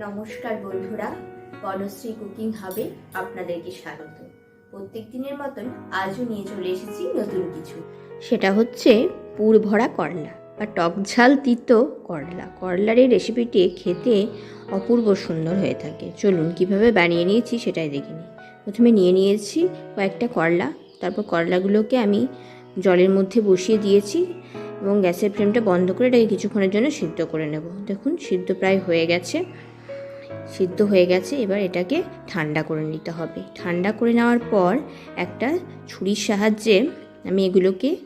নমস্কার বন্ধুরা, বনশ্রী কুকিং হাবে আপনাদেরকে স্বাগত। প্রত্যেক দিনের মতন আজও নিয়ে চলে এসেছি নতুন কিছু। সেটা হচ্ছে পুর ভরা করলা বা টক ঝাল তিতো করলা। করলার এই রেসিপিটি খেতে অপূর্ব সুন্দর হয়ে থাকে। চলুন কীভাবে বানিয়ে নিয়েছি সেটাই দেখে নিই। প্রথমে নিয়ে নিয়েছি কয়েকটা করলা, তারপর করলাগুলোকে আমি জলের মধ্যে বসিয়ে দিয়েছি এবং গ্যাসের ফ্লেমটা বন্ধ করে এটাকে কিছুক্ষণের জন্য সিদ্ধ করে নেব। দেখুন, সিদ্ধ প্রায় হয়ে গেছে। সিদ্ধ হয়ে গেছে, এবার এটাকে ঠান্ডা করে নিতে হবে। ঠান্ডা করে নেওয়ার পর একটা ছুরির সাহায্যে আমি এগুলোকে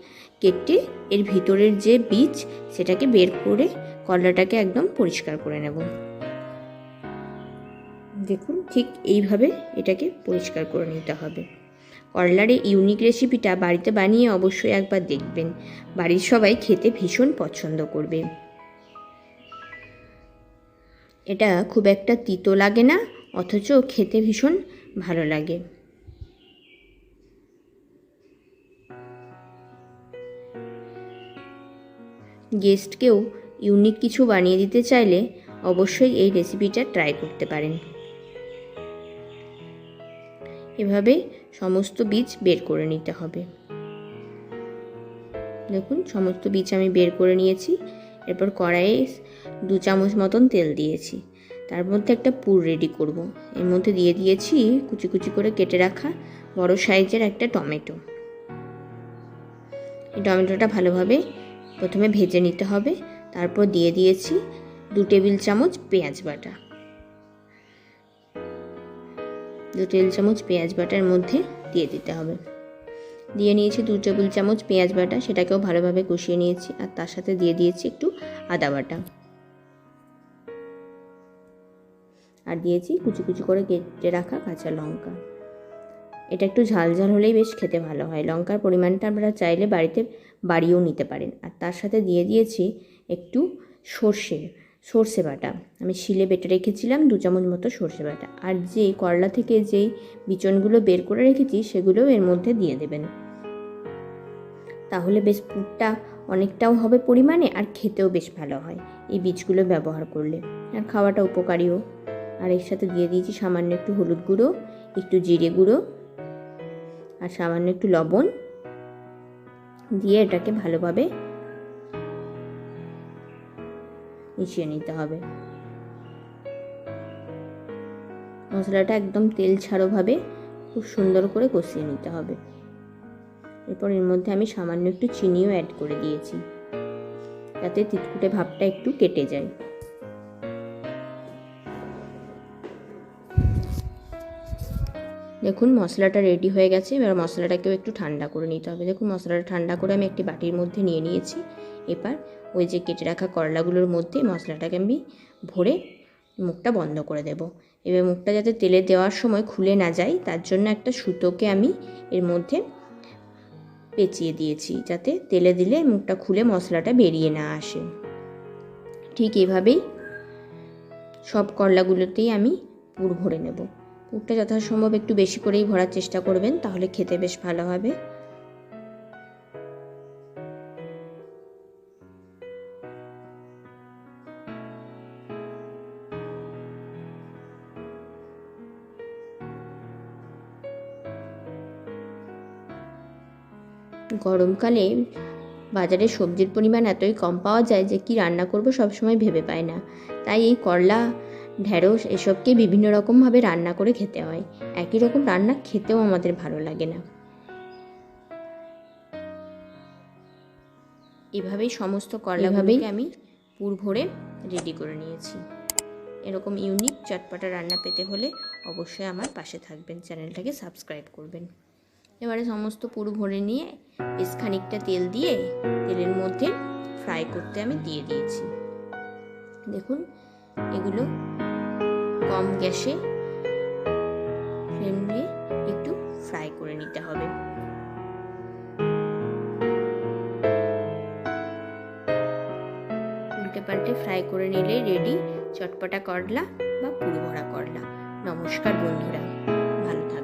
কেটে এর ভিতরের যে বীজ, সেটাকে বের করে কলাটাকে একদম পরিষ্কার করে নেব। দেখুন, ঠিক এইভাবে এটাকে পরিষ্কার করে নিতে হবে। করলার এই ইউনিক রেসিপিটা বাড়িতে বানিয়ে অবশ্যই একবার দেখবেন। বাড়ির সবাই খেতে ভীষণ পছন্দ করবে। এটা খুব একটা তিতো লাগে না, অথচ খেতে ভীষণ ভালো লাগে। গেস্টকেও ইউনিক কিছু বানিয়ে দিতে চাইলে অবশ্যই এই রেসিপিটা ট্রাই করতে পারেন। এভাবে সমস্ত বীজ বের করে নিতে হবে। দেখুন, সমস্ত বীজ আমি বের করে নিয়েছি। এরপর কড়াইয়ে দু চামচ মতন তেল দিয়েছি। তার মধ্যে একটা পুর রেডি করব। এর মধ্যে দিয়ে দিয়েছি কুচি কুচি করে কেটে রাখা বড় সাইজের একটা টমেটো। এই টমেটোটা ভালোভাবে প্রথমে ভেজে নিতে হবে। তারপর দিয়ে দিয়েছি দু টেবিল চামচ পেঁয়াজ বাটা। দু টেবিল চামচ পেঁয়াজ বাটার মধ্যে দিয়ে দিতে হবে। দিয়ে নিয়েছি দু টেবিল চামচ পেঁয়াজ বাটা। সেটাকেও ভালোভাবে কষিয়ে নিয়েছি। আর তার সাথে দিয়ে দিয়েছি একটু আদা বাটা। আর দিয়েছি কুচি কুচি করে কেটে রাখা কাঁচা লঙ্কা। এটা একটু ঝাল ঝাল হলেই বেশ খেতে ভালো হয়। লঙ্কার পরিমাণটা আপনারা চাইলে বাড়িতে বাড়িয়েও নিতে পারেন। আর তার সাথে দিয়ে দিয়েছি একটু সর্ষে সর্ষে বাটা। আমি শিলে বেটে রেখেছিলাম দু চামচ মতো সর্ষে বাটা। আর যে করলা থেকে যেই বিচনগুলো বের করে রেখেছি সেগুলোও এর মধ্যে দিয়ে দেবেন। তাহলে বেশ পুরটা অনেকটাও হবে পরিমাণে আর খেতেও বেশ ভালো হয় এই বীজগুলো ব্যবহার করলে। আর খাওয়াটা উপকারীও। আর এর সাথে দিয়ে দিয়েছি সামান্য একটু হলুদ গুঁড়ো, একটু জিরে গুঁড়ো আর সামান্য একটু লবণ দিয়ে এটাকে ভালোভাবে মিশিয়ে নিতে হবে। মশলাটা একদম তেল ছাড়োভাবে খুব সুন্দর করে কষিয়ে নিতে হবে। এরপর এর মধ্যে আমি সামান্য একটু চিনিও অ্যাড করে দিয়েছি, যাতে তিতকুটে ভাবটা একটু কেটে যায়। দেখুন, মশলাটা রেডি হয়ে গেছে। এবার মশলাটাকেও একটু ঠান্ডা করে নিতে হবে। দেখুন, মশলাটা ঠান্ডা করে আমি একটি বাটির মধ্যে নিয়ে নিয়েছি। এবার ওই যে কেটে রাখা করলাগুলোর মধ্যে মশলাটাকে আমি ভরে মুখটা বন্ধ করে দেব। এবার মুখটা যাতে তেলে দেওয়ার সময় খুলে না যায়, তার জন্য একটা সুতোকে আমি এর মধ্যে পেঁচিয়ে দিয়েছি, যাতে তেলে দিলে মুখটা খুলে মশলাটা বেরিয়ে না আসে। ঠিক এভাবেই সব করলাগুলোতেই আমি পুর ভরে নেব। পুরটা যথাসম্ভব একটু বেশি করেই ভরার চেষ্টা করবেন, তাহলে খেতে বেশ ভালো হবে। গরমকালে বাজারে সবজির পরিমাণ এতই কম পাওয়া যায় যে কি রান্না করব সবসময় ভেবে পায় না। তাই এই করলা ঢ্যাঁড়স এসবকে বিভিন্ন রকমভাবে রান্না করে খেতে হয়। একই রকম রান্না খেতেও আমাদের ভালো লাগে না। এভাবেই সমস্ত করলাভাবেই আমি পুর ভরে রেডি করে নিয়েছি। এরকম ইউনিক চটপটা রান্না পেতে হলে অবশ্যই আমার পাশে থাকবেন চ্যানেলটাকে সাবস্ক্রাইব করবেন। এবারে সমস্ত পুর ভরে নিয়ে বেশ খানিকটা তেল দিয়ে তেলের মধ্যে ফ্রাই করতে আমি দিয়ে দিয়েছি। দেখুন এগুলো কম গ্যাসে ফ্লেম দিয়ে একটু ফ্রাই করে নিতে হবে। উল্টে পাল্টে ফ্রাই করে নিলে রেডি চটপটা করলা বা পুরো ভরা করলা। নমস্কার বন্ধুরা, ভালো থাকবেন